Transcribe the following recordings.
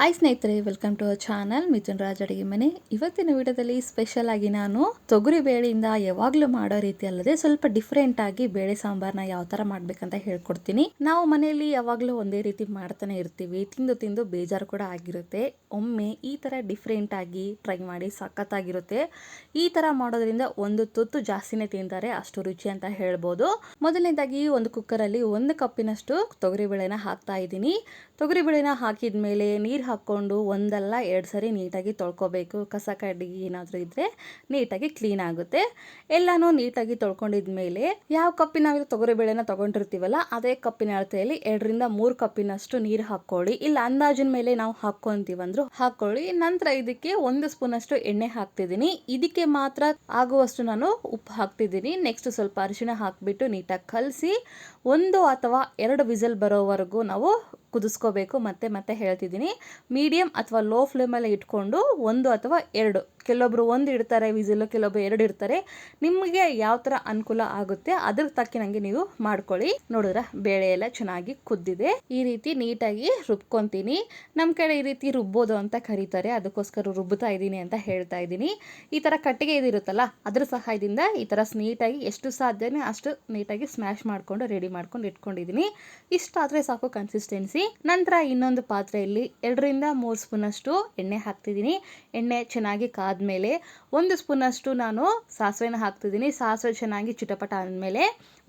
Hi ಸ್ನೇಹಿತರೆ welcome to our channel Mithun Raj ಅಡುಗೆ ಮನೆ ಇವತ್ತಿನ ವಿಡಿಯೋದಲ್ಲಿ ಸ್ಪೆಷಲ್ ಆಗಿ ನಾನು ತೊಗರಿ ಬೇಳೆಯಿಂದ ಯಾವಾಗಲೂ ಮಾಡೋ ರೀತಿ ಅಲ್ಲದೆ ಸ್ವಲ್ಪ ಡಿಫ್ರೆಂಟ್ ಆಗಿ ಬೇಳೆ ಸಾಂಬಾರ್ನ ಯಾವ ಥರ ಮಾಡ್ಬೇಕಂತ ಹೇಳ್ಕೊಡ್ತೀನಿ. ನಾವು ಮನೆಯಲ್ಲಿ ಯಾವಾಗಲೂ ಒಂದೇ ರೀತಿ ಮಾಡ್ತಾನೆ ಇರ್ತೀವಿ. ತಿಂದು ತಿಂದು ಬೇಜಾರು ಕೂಡ ಆಗಿರುತ್ತೆ. ಒಮ್ಮೆ ಈ ಥರ ಡಿಫ್ರೆಂಟ್ ಆಗಿ ಟ್ರೈ ಮಾಡಿ ಸಖತ್ತಾಗಿರುತ್ತೆ. ಈ ಥರ ಮಾಡೋದ್ರಿಂದ ಒಂದು ತುತ್ತು ಜಾಸ್ತಿನೇ ತಿಂತಾರೆ. ಅಷ್ಟು ರುಚಿ ಅಂತ ಹೇಳ್ಬೋದು. ಮೊದಲನೇದಾಗಿ ಒಂದು ಕುಕ್ಕರಲ್ಲಿ ಒಂದು ಕಪ್ಪಿನಷ್ಟು ತೊಗರಿಬೇಳೆನ ಹಾಕ್ತಾ ಇದ್ದೀನಿ. ತೊಗರಿಬೇಳೆನ ಹಾಕಿದ ಮೇಲೆ ನೀರು ಹಾಕ್ಕೊಂಡು ಒಂದಲ್ಲ ಎರಡು ಸರಿ ನೀಟಾಗಿ ತೊಳ್ಕೊಬೇಕು. ಕಸ ಕಡ್ಡಿ ಏನಾದರೂ ಇದ್ದರೆ ನೀಟಾಗಿ ಕ್ಲೀನ್ ಆಗುತ್ತೆ. ಎಲ್ಲನೂ ನೀಟಾಗಿ ತೊಳ್ಕೊಂಡಿದ್ಮೇಲೆ ಯಾವ ಕಪ್ಪಿನ ನಾವು ತೊಗರಿಬೇಳೆನ ತೊಗೊಂಡಿರ್ತೀವಲ್ಲ, ಅದೇ ಕಪ್ಪಿನ ಅಳತೆಯಲ್ಲಿ ಎರಡರಿಂದ ಮೂರು ಕಪ್ಪಿನಷ್ಟು ನೀರು ಹಾಕ್ಕೊಳ್ಳಿ. ಇಲ್ಲ ಅಂದಾಜಿನ ಮೇಲೆ ನಾವು ಹಾಕ್ಕೊಂತೀವಂದ್ರು ಹಾಕ್ಕೊಳ್ಳಿ. ನಂತರ ಇದಕ್ಕೆ ಒಂದು ಸ್ಪೂನಷ್ಟು ಎಣ್ಣೆ ಹಾಕ್ತಿದ್ದೀನಿ. ಇದಕ್ಕೆ ಮಾತ್ರ ಆಗುವಷ್ಟು ನಾನು ಉಪ್ಪು ಹಾಕ್ತಿದ್ದೀನಿ. ನೆಕ್ಸ್ಟ್ ಸ್ವಲ್ಪ ಅರಿಶಿಣ ಹಾಕಿಬಿಟ್ಟು ನೀಟಾಗಿ ಕಲಸಿ ಒಂದು ಅಥವಾ ಎರಡು ವಿಸಲ್ ಬರೋವರೆಗೂ ನಾವು ಕುದಿಸ್ಕೋಬೇಕು. ಮತ್ತೆ ಮತ್ತೆ ಹೇಳ್ತಿದ್ದೀನಿ. ಮೀಡಿಯಮ್ ಅಥವಾ ಲೋ ಫ್ಲೇಮಲ್ಲಿ ಇಟ್ಕೊಂಡು ಒಂದು ಅಥವಾ ಎರಡು. ಕೆಲವೊಬ್ರು ಒಂದು ಇಡ್ತಾರೆ, ವಿಸಿಲು, ಕೆಲವೊಬ್ರು ಎರಡು ಇಡ್ತಾರೆ. ನಿಮಗೆ ಯಾವ ಥರ ಅನುಕೂಲ ಆಗುತ್ತೆ ಅದ್ರ ತಕ್ಕಿನಂಗೆ ನೀವು ಮಾಡ್ಕೊಳ್ಳಿ. ನೋಡಿದ್ರೆ ಬೇಳೆ ಎಲ್ಲ ಚೆನ್ನಾಗಿ ಕುದ್ದಿದೆ. ಈ ರೀತಿ ನೀಟಾಗಿ ರುಬ್ಕೊತೀನಿ. ನಮ್ಮ ಕಡೆ ಈ ರೀತಿ ರುಬ್ಬೋದು ಅಂತ ಕರೀತಾರೆ. ಅದಕ್ಕೋಸ್ಕರ ರುಬ್ಬುತ್ತಾ ಇದ್ದೀನಿ ಅಂತ ಹೇಳ್ತಾ ಇದ್ದೀನಿ. ಈ ಥರ ಕಟ್ಟಿಗೆ ಇದಿರುತ್ತಲ್ಲ ಅದ್ರ ಸಹಾಯದಿಂದ ಈ ಥರ ನೀಟಾಗಿ ಎಷ್ಟು ಸಾಧ್ಯನೇ ಅಷ್ಟು ನೀಟಾಗಿ ಸ್ಮ್ಯಾಶ್ ಮಾಡಿಕೊಂಡು ರೆಡಿ ಮಾಡ್ಕೊಂಡು ಇಟ್ಕೊಂಡಿದ್ದೀನಿ. ಇಷ್ಟಾದರೆ ಸಾಕು ಕನ್ಸಿಸ್ಟೆನ್ಸಿ ನಂತರ ಇನ್ನೊಂದು ಪಾತ್ರೆಯಲ್ಲಿ ಎರಡರಿಂದ ಮೂರು ಸ್ಪೂನಷ್ಟು ಎಣ್ಣೆ ಹಾಕ್ತಿದ್ದೀನಿ. ಎಣ್ಣೆ ಚೆನ್ನಾಗಿ ಕಾದ್ಮೇಲೆ ಒಂದು ಸ್ಪೂನಷ್ಟು ನಾನು ಸಾಸಿವೆನ ಹಾಕ್ತಿದ್ದೀನಿ. ಸಾಸಿವೆ ಚೆನ್ನಾಗಿ ಚಿಟಪಟ ಆದಮೇಲೆ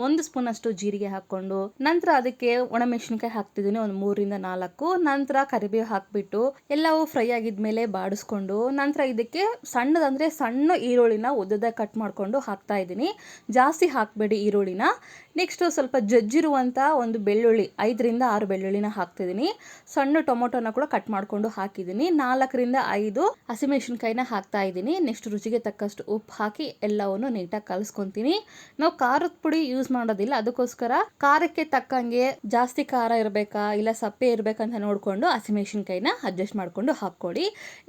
ಒಂದು ಸ್ಪೂನಷ್ಟು ಜೀರಿಗೆ ಹಾಕ್ಕೊಂಡು ನಂತರ ಅದಕ್ಕೆ ಒಣಮೆಣಸಿನ್ಕಾಯಿ ಹಾಕ್ತಿದ್ದೀನಿ ಒಂದು ಮೂರಿಂದ ನಾಲ್ಕು. ನಂತರ ಕರಿಬೇವು ಹಾಕ್ಬಿಟ್ಟು ಎಲ್ಲವೂ ಫ್ರೈ ಆಗಿದ್ಮೇಲೆ ಬಾಡಿಸ್ಕೊಂಡು ನಂತರ ಇದಕ್ಕೆ ಸಣ್ಣದಂದ್ರೆ ಸಣ್ಣ ಈರುಳ್ಳಿನ ಉದ್ದದ ಕಟ್ ಮಾಡಿಕೊಂಡು ಹಾಕ್ತಾ ಇದ್ದೀನಿ. ಜಾಸ್ತಿ ಹಾಕಬೇಡಿ ಈರುಳ್ಳಿನ. ನೆಕ್ಸ್ಟು ಸ್ವಲ್ಪ ಜಜ್ಜಿರುವಂಥ ಒಂದು ಬೆಳ್ಳುಳ್ಳಿ, ಐದರಿಂದ ಆರು ಬೆಳ್ಳುಳ್ಳಿನ ಹಾಕ್ತಿದ್ದೀನಿ. ಸಣ್ಣ ಟೊಮೊಟೊನ ಕೂಡ ಕಟ್ ಮಾಡಿಕೊಂಡು ಹಾಕಿದ್ದೀನಿ. ನಾಲ್ಕರಿಂದ ಐದು ಹಸಿಮೆಣಸಿನ್ಕಾಯಿನ ಹಾಕ್ತಾ ಇದ್ದೀನಿ. ನೆಕ್ಸ್ಟ್ ರುಚಿಗೆ ತಕ್ಕಷ್ಟು ಉಪ್ಪು ಹಾಕಿ ಎಲ್ಲವನ್ನು ನೀಟಾಗಿ ಕಲಿಸ್ಕೊತೀನಿ. ನಾವು ಖಾರದ ಪುಡಿ ಯೂಸ್ ಮಾಡೋದಿಲ್ಲ. ಅದಕ್ಕೋಸ್ಕರ ಖಾರಕ್ಕೆ ತಕ್ಕಂಗೆ ಜಾಸ್ತಿ ಖಾರ ಇರಬೇಕಾ, ಇಲ್ಲ ಸಪ್ಪೆ ಇರಬೇಕಂತ ನೋಡಿಕೊಂಡು ಹಸಿಮೆಣಸಿನ್ಕಾಯಿನ ಅಡ್ಜಸ್ಟ್ ಮಾಡಿಕೊಂಡು ಹಾಕ್ಕೊಡಿ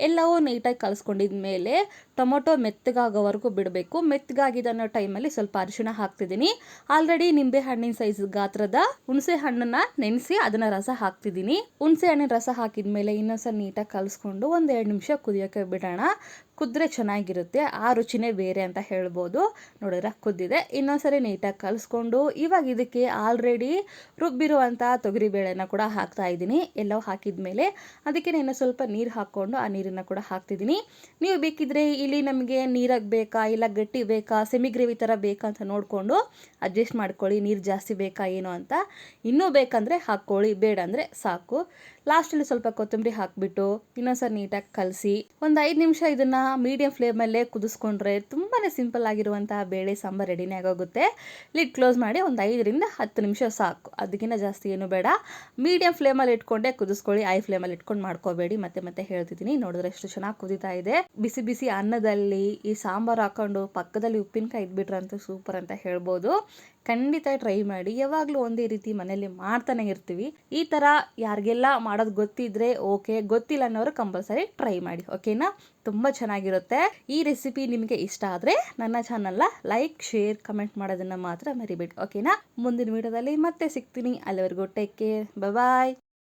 ಎಲ್ಲವೂ ನೀಟಾಗಿ ಕಲಿಸ್ಕೊಂಡಿದ್ಮೇಲೆ ಟೊಮೊಟೊ ಮೆತ್ತಗಾಗೋವರೆಗೂ ಬಿಡಬೇಕು. ಮೆತ್ತಗಾಗಿದ ಅನ್ನೋ ಟೈಮಲ್ಲಿ ಸ್ವಲ್ಪ ಅರಿಶಿಣ ಹಾಕ್ತಿದ್ದೀನಿ. ಆಲ್ರೆಡಿ ನಿಂಬೆ ಹಣ್ಣಿನ ಸೈಜ್ ಗಾತ್ರದ ಹುಣಸೆ ಹಣ್ಣನ್ನ ನೆನೆಸಿ ಅದನ್ನ ರಸ ಹಾಕ್ತಿದ್ದೀನಿ. ಹುಣಸೆ ಹಣ್ಣಿನ ರಸ ಇನ್ನೊಂದ್ಸಲ ನೀಟಾಗಿ ಕಲಸ್ಕೊಂಡು ಒಂದು ನಿಮಿಷ ಕುದಿಯೋಕೆ ಬಿಡೋಣ. ಕುದ್ರೆ ಚೆನ್ನಾಗಿರುತ್ತೆ, ಆ ರುಚಿನೇ ಬೇರೆ ಅಂತ ಹೇಳ್ಬೋದು. ನೋಡಿದ್ರೆ, ಕುದ್ದಿದೆ. ಇನ್ನೊಂದ್ಸರಿ ನೀಟಾಗಿ ಕಲಿಸ್ಕೊಂಡು, ಇವಾಗ ಇದಕ್ಕೆ ಆಲ್ರೆಡಿ ರುಬ್ಬಿರುವಂಥ ತೊಗರಿಬೇಳೆನ ಕೂಡ ಹಾಕ್ತಾ ಇದ್ದೀನಿ. ಎಲ್ಲವೂ ಹಾಕಿದ ಮೇಲೆ ಅದಕ್ಕೆ ನಾನು ಸ್ವಲ್ಪ ನೀರು ಹಾಕ್ಕೊಂಡು, ಆ ನೀರನ್ನು ಕೂಡ ಹಾಕ್ತಿದ್ದೀನಿ. ನೀವು ಬೇಕಿದ್ರೆ ಇಲ್ಲಿ ನಮಗೆ ನೀರಾಗಿ ಬೇಕಾ, ಇಲ್ಲ ಗಟ್ಟಿ ಬೇಕಾ ಸೆಮಿ ಗ್ರೇವಿ ಥರ ಬೇಕಾ ಅಂತ ನೋಡಿಕೊಂಡು ಅಡ್ಜಸ್ಟ್ ಮಾಡ್ಕೊಳ್ಳಿ. ನೀರು ಜಾಸ್ತಿ ಬೇಕಾ, ಏನು ಅಂತ. ಇನ್ನೂ ಬೇಕಂದರೆ ಹಾಕ್ಕೊಳ್ಳಿ. ಬೇಡ ಅಂದರೆ ಸಾಕು. ಲಾಸ್ಟಲ್ಲಿ ಸ್ವಲ್ಪ ಕೊತ್ತಂಬರಿ ಹಾಕಿಬಿಟ್ಟು, ಇನ್ನೊಂದ್ಸರಿ ನೀಟಾಗಿ ಕಲಸಿ, ಒಂದು ಐದು ನಿಮಿಷ ಇದನ್ನು ಮೀಡಿಯಂ ಫ್ಲೇಮಲ್ಲೇ ಕುದಿಸ್ಕೊಂಡ್ರೆ ತುಂಬಾ ಸಿಂಪಲ್ ಆಗಿರುವಂತಹ ಬೇಳೆ ಸಾಂಬಾರು ರೆಡಿನೇ ಆಗೋಗುತ್ತೆ. ಲಿಡ್ ಕ್ಲೋಸ್ ಮಾಡಿ ಒಂದು ಐದರಿಂದ ಹತ್ತು ನಿಮಿಷ ಸಾಕು. ಅದಕ್ಕಿಂತ ಜಾಸ್ತಿ ಏನು ಬೇಡ. ಮೀಡಿಯಂ ಫ್ಲೇಮಲ್ಲಿ ಇಟ್ಕೊಂಡೆ ಕುದಿಸ್ಕೊಳ್ಳಿ. ಐ ಫ್ಲೇಮಲ್ಲಿ ಇಟ್ಕೊಂಡು ಮಾಡ್ಕೋಬೇಡಿ. ಮತ್ತೆ ಮತ್ತೆ ಹೇಳ್ತಿದ್ದೀನಿ. ನೋಡಿದ್ರೆ ಎಷ್ಟು ಚೆನ್ನಾಗಿ ಕುದಿತಾ ಇದೆ. ಬಿಸಿ ಬಿಸಿ ಅನ್ನದಲ್ಲಿ ಈ ಸಾಂಬಾರು ಹಾಕೊಂಡು ಪಕ್ಕದಲ್ಲಿ ಉಪ್ಪಿನಕಾಯಿ ಇದ್ಬಿಟ್ರಂತೂ ಸೂಪರ್ ಅಂತ ಹೇಳ್ಬೋದು. ಖಂಡಿತ ಟ್ರೈ ಮಾಡಿ. ಯಾವಾಗಲೂ ಒಂದೇ ರೀತಿ ಮನೆಯಲ್ಲಿ ಮಾಡ್ತಾನೆ ಇರ್ತೀವಿ. ಈ ಥರ ಯಾರಿಗೆಲ್ಲ ಮಾಡೋದು ಗೊತ್ತಿದ್ರೆ ಓಕೆ. ಗೊತ್ತಿಲ್ಲ ಅನ್ನೋರು ಕಂಪಲ್ಸರಿ ಟ್ರೈ ಮಾಡಿ. ಓಕೆನಾ? ತುಂಬ ಚೆನ್ನಾಗಿರುತ್ತೆ. ಈ ರೆಸಿಪಿ ನಿಮಗೆ ಇಷ್ಟ ಆದರೆ ನನ್ನ ಚಾನಲ್ನ ಲೈಕ್ ಶೇರ್ ಕಮೆಂಟ್ ಮಾಡೋದನ್ನು ಮಾತ್ರ ಮರಿಬೇಡಿ. ಓಕೆನಾ ಮುಂದಿನ ವಿಡಿಯೋದಲ್ಲಿ ಮತ್ತೆ ಸಿಗ್ತೀನಿ. ಅಲ್ಲಿವರೆಗೂ ಟೇಕ್ ಕೇರ್ ಬಾಯ್